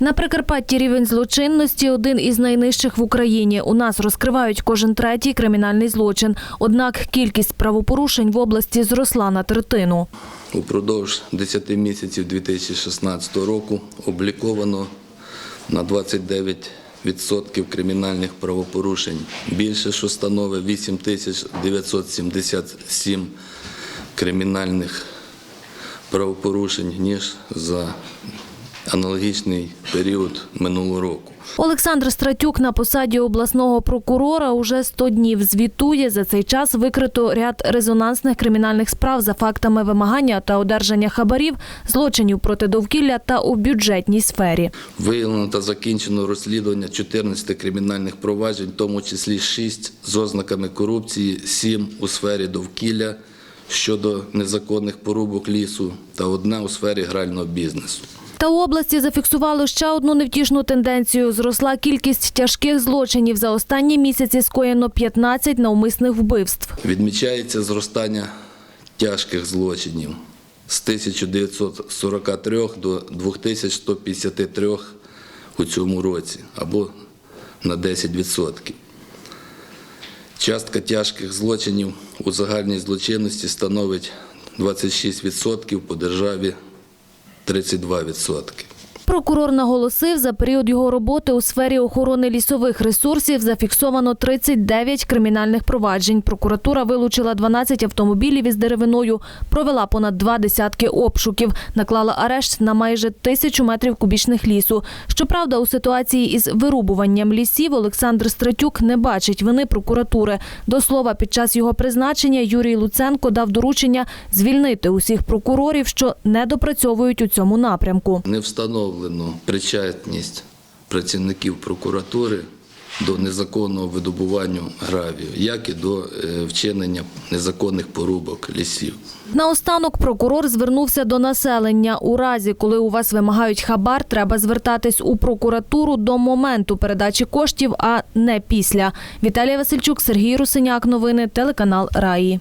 На Прикарпатті рівень злочинності один із найнижчих в Україні. У нас розкривають кожен третій кримінальний злочин. Однак кількість правопорушень в області зросла на третину. Упродовж 10 місяців 2016 року обліковано на 29% кримінальних правопорушень більше, що становить 8977 кримінальних правопорушень, ніж за аналогічний період минулого року. Олександр Стратюк на посаді обласного прокурора уже 100 днів звітує. За цей час викрито ряд резонансних кримінальних справ за фактами вимагання та одержання хабарів, злочинів проти довкілля та у бюджетній сфері. Виявлено та закінчено розслідування 14 кримінальних проваджень, в тому числі 6 з ознаками корупції, 7 у сфері довкілля щодо незаконних порубок лісу та одна у сфері грального бізнесу. Та у області зафіксували ще одну невтішну тенденцію. Зросла кількість тяжких злочинів. За останні місяці скоєно 15 навмисних вбивств. Відмічається зростання тяжких злочинів з 1943 до 2153 у цьому році або на 10%. Частка тяжких злочинів у загальній злочинності становить 26%, по державі 32%. Прокурор наголосив, за період його роботи у сфері охорони лісових ресурсів зафіксовано 39 кримінальних проваджень. Прокуратура вилучила 12 автомобілів із деревиною, провела понад два десятки обшуків, наклала арешт на майже тисячу метрів кубічних лісу. Щоправда, у ситуації із вирубуванням лісів Олександр Стратюк не бачить вини прокуратури. До слова, під час його призначення Юрій Луценко дав доручення звільнити усіх прокурорів, що не допрацьовують у цьому напрямку. Не встановлено причетність працівників прокуратури до незаконного видобування гравію, як і до е, вчинення незаконних порубок лісів. Наостанок прокурор звернувся до населення. У разі, коли у вас вимагають хабар, треба звертатись у прокуратуру до моменту передачі коштів, а не після. Віталія Васильчук, Сергій Русиняк. Новини телеканал Раї.